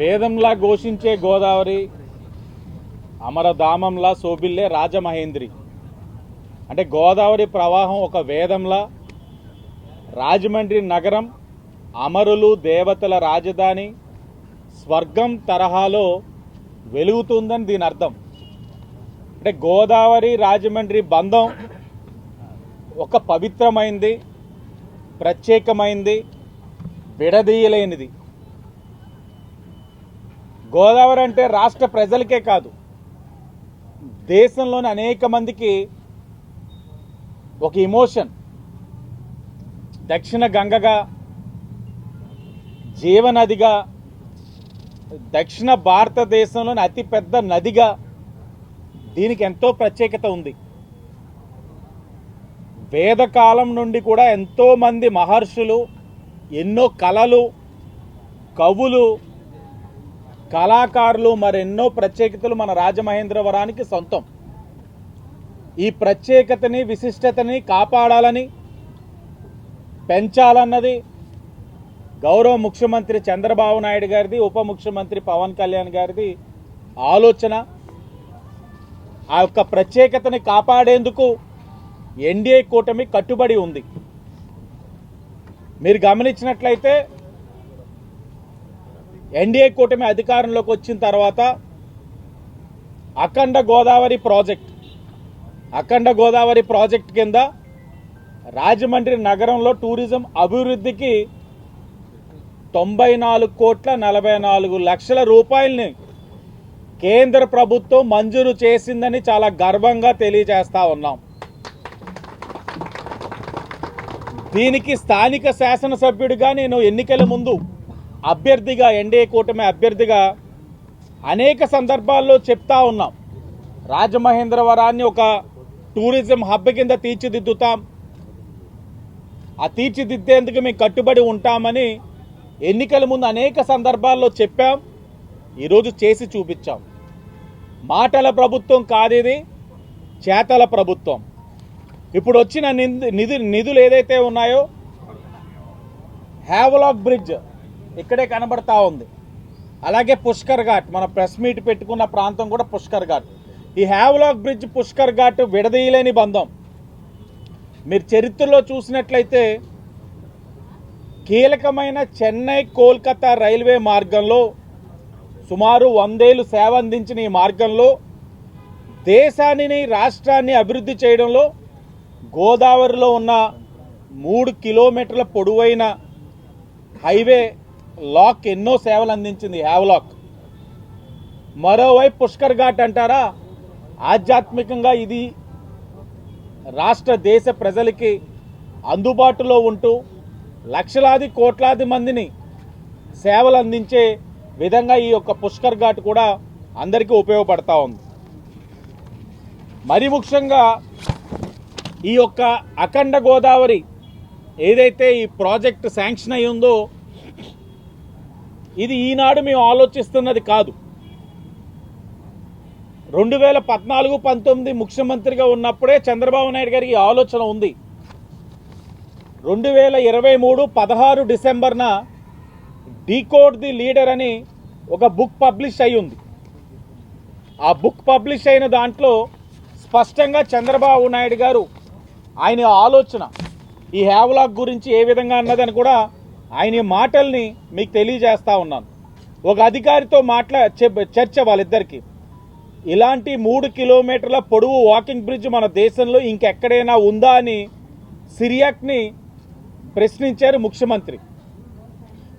వేదంలా ఘోషించే గోదావరి అమరధామంలా శోభిల్లే రాజమహేంద్రి. అంటే గోదావరి ప్రవాహం ఒక వేదంలా రాజమండ్రి నగరం అమరులు దేవతల రాజధాని స్వర్గం తరహాలో వెలుగుతుందని దీని అర్థం. అంటే గోదావరి రాజమండ్రి బంధం ఒక పవిత్రమైంది ప్రత్యేకమైంది విడదీయలేనిది. గోదావరి అంటే రాష్ట్ర ప్రజలకే కాదు. దేశంలోని అనేక మందికి ఒక ఇమోషన్ దక్షిణ గంగగా జీవనదిగా దక్షిణ భారతదేశంలోని అతిపెద్ద నదిగా దీనికి ఎంతో ప్రత్యేకత ఉంది. వేదకాలం నుండి కూడా ఎంతోమంది మహర్షులు ఎన్నో కళలు కవులు కళాకారులు మరెన్నో ప్రత్యేకతలు మన రాజమహేంద్రవరానికి సొంతం. ఈ ప్రత్యేకతని విశిష్టతని కాపాడాలని పెంచాలన్నది గౌరవ ముఖ్యమంత్రి చంద్రబాబు నాయుడు గారిది ఉప ముఖ్యమంత్రి పవన్ కళ్యాణ్ గారిది ఆలోచన. ఆ యొక్క ప్రత్యేకతని కాపాడేందుకు ఎన్డీఏ కూటమి కట్టుబడి ఉంది. మీరు గమనించినట్లయితే ఎన్డీఏ కూటమి అధికారంలోకి వచ్చిన తర్వాత అఖండ గోదావరి ప్రాజెక్ట్ అఖండ గోదావరి ప్రాజెక్ట్ కింద రాజమండ్రి నగరంలో టూరిజం అభివృద్ధికి తొంభై నాలుగు కోట్ల నలభై నాలుగు లక్షల రూపాయలని కేంద్ర ప్రభుత్వం మంజూరు చేసిందని చాలా గర్వంగా తెలియజేస్తా ఉన్నాం. దీనికి స్థానిక శాసనసభ్యుడిగా నేను ఎన్నికల ముందు అభ్యర్థిగా ఎన్డీఏ కూటమి అభ్యర్థిగా అనేక సందర్భాల్లో చెప్తా ఉన్నాం. రాజమహేంద్రవరాన్ని ఒక టూరిజం హబ్ కింద తీర్చిదిద్దుతాం. ఆ తీర్చిదిద్దేందుకు మేము కట్టుబడి ఉంటామని ఎన్నికల ముందు అనేక సందర్భాల్లో చెప్పాం. ఈరోజు చేసి చూపించాం. మాటల ప్రభుత్వం కాదేది? చేతల ప్రభుత్వం. ఇప్పుడు వచ్చిన నిధు నిధులు ఏదైతే ఉన్నాయో హ్యావలాక్ బ్రిడ్జ్ ఇక్కడే కనబడతా ఉంది. అలాగే పుష్కర్ ఘాట్ మన ప్రెస్ మీట్ పెట్టుకున్న ప్రాంతం కూడా పుష్కర్ ఘాట్. ఈ హ్యావ్లాక్ బ్రిడ్జ్ పుష్కర్ ఘాట్ విడదీయలేని బంధం. మీరు చరిత్రలో చూసినట్లయితే కీలకమైన చెన్నై కోల్కతా రైల్వే మార్గంలో సుమారు వందేళ్ళు సేవ అందించిన ఈ మార్గంలో దేశాన్ని రాష్ట్రాన్ని అభివృద్ధి చేయడంలో గోదావరిలో ఉన్న మూడు కిలోమీటర్ల పొడవైన హైవే లాక్ ఎన్నో సేవలు అందించింది హ్యావ్లాక్ మరోవైపు పుష్కర్ ఘాట్ అంటారా? ఆధ్యాత్మికంగా ఇది రాష్ట్ర దేశ ప్రజలకి అందుబాటులో ఉంటూ లక్షలాది కోట్లాది మందిని సేవలు అందించే విధంగా ఈ యొక్క పుష్కర్ ఘాట్ కూడా అందరికీ ఉపయోగపడతా ఉంది. మరి ముఖ్యంగా ఈ యొక్క అఖండ గోదావరి ఏదైతే ఈ ప్రాజెక్ట్ శాంక్షన్ అయి ఉందో ఇది ఈనాడు మేము ఆలోచిస్తున్నది కాదు. రెండు వేల పద్నాలుగు పంతొమ్మిది ముఖ్యమంత్రిగా ఉన్నప్పుడే చంద్రబాబు నాయుడు గారికి ఆలోచన ఉంది. రెండు వేల ఇరవై మూడు పదహారు డిసెంబర్న డీకోడ్ ది లీడర్ అని ఒక బుక్ పబ్లిష్ అయి ఉంది. ఆ బుక్ పబ్లిష్ అయిన దాంట్లో స్పష్టంగా చంద్రబాబు నాయుడు గారు ఆయన ఆలోచన ఈ హ్యావ్లాక్ గురించి ఏ విధంగా అన్నదని కూడా ఆయన మాటల్ని మీకు తెలియజేస్తా ఉన్నాను. ఒక అధికారితో మాట్లా చెప్- చర్చ వాళ్ళిద్దరికి. ఇలాంటి మూడు కిలోమీటర్ల పొడవు వాకింగ్ బ్రిడ్జ్ మన దేశంలో ఇంకెక్కడైనా ఉందా అని సిరియాక్ని ప్రశ్నించారు ముఖ్యమంత్రి.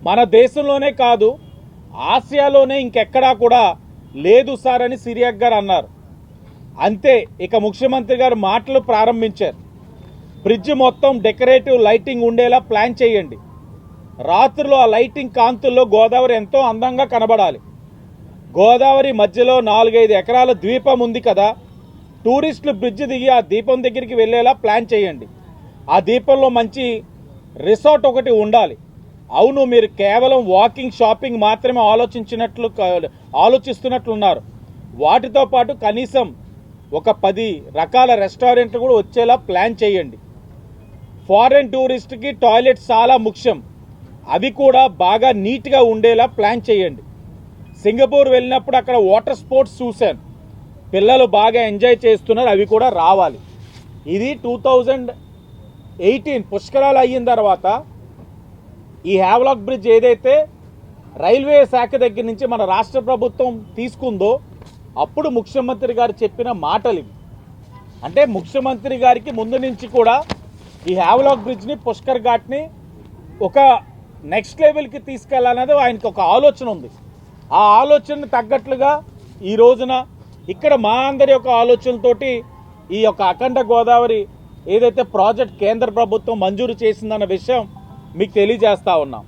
మన దేశంలోనే కాదు ఆసియాలోనే ఇంకెక్కడా కూడా లేదు సార్ అని సిరియాక్ గారు అన్నారు. అంతే ఇక ముఖ్యమంత్రి గారు మాటలు ప్రారంభించారు. బ్రిడ్జ్ మొత్తం డెకరేటివ్ లైటింగ్ ఉండేలా ప్లాన్ చేయండి. రాత్రిలో ఆ లైటింగ్ కాంతుల్లో గోదావరి ఎంతో అందంగా కనబడాలి. గోదావరి మధ్యలో నాలుగైదు ఎకరాల ద్వీపం ఉంది కదా టూరిస్టులు బ్రిడ్జ్ దిగి ఆ దీపం దగ్గరికి వెళ్ళేలా ప్లాన్ చేయండి. ఆ దీపంలో మంచి రిసార్ట్ ఒకటి ఉండాలి. అవును మీరు కేవలం వాకింగ్ షాపింగ్ మాత్రమే ఆలోచించినట్లు ఆలోచిస్తున్నట్లున్నారు. వాటితో పాటు కనీసం ఒక పది రకాల రెస్టారెంట్లు కూడా వచ్చేలా ప్లాన్ చేయండి. ఫారెన్ టూరిస్ట్కి టాయిలెట్ చాలా ముఖ్యం. అవి కూడా బాగా నీట్గా ఉండేలా ప్లాన్ చేయండి. సింగపూర్ వెళ్ళినప్పుడు అక్కడ వాటర్ స్పోర్ట్స్ చూశాను. పిల్లలు బాగా ఎంజాయ్ చేస్తున్నారు అవి కూడా రావాలి. ఇది టూ థౌజండ్ ఎయిటీన్ పుష్కరాలు అయిన తర్వాత ఈ హ్యావ్లాక్ బ్రిడ్జ్ ఏదైతే రైల్వే శాఖ దగ్గర నుంచి మన రాష్ట్ర ప్రభుత్వం తీసుకుందో అప్పుడు ముఖ్యమంత్రి గారు చెప్పిన మాటలు ఇవి. అంటే ముఖ్యమంత్రి గారికి ముందు నుంచి కూడా ఈ హ్యావ్లాక్ బ్రిడ్జ్ని పుష్కర్ ఘాట్ని ఒక నెక్స్ట్ లెవెల్కి తీసుకెళ్ళాలనేది ఆయనకు ఒక ఆలోచన ఉంది. ఆ ఆలోచనను తగ్గట్లుగా ఈ రోజున ఇక్కడ మా అందరి యొక్క ఆలోచనలతోటి ఈ యొక్క అఖండ గోదావరి ఏదైతే ప్రాజెక్ట్ కేంద్ర ప్రభుత్వం మంజూరు చేసిందన్న విషయం మీకు తెలియజేస్తా ఉన్నాం.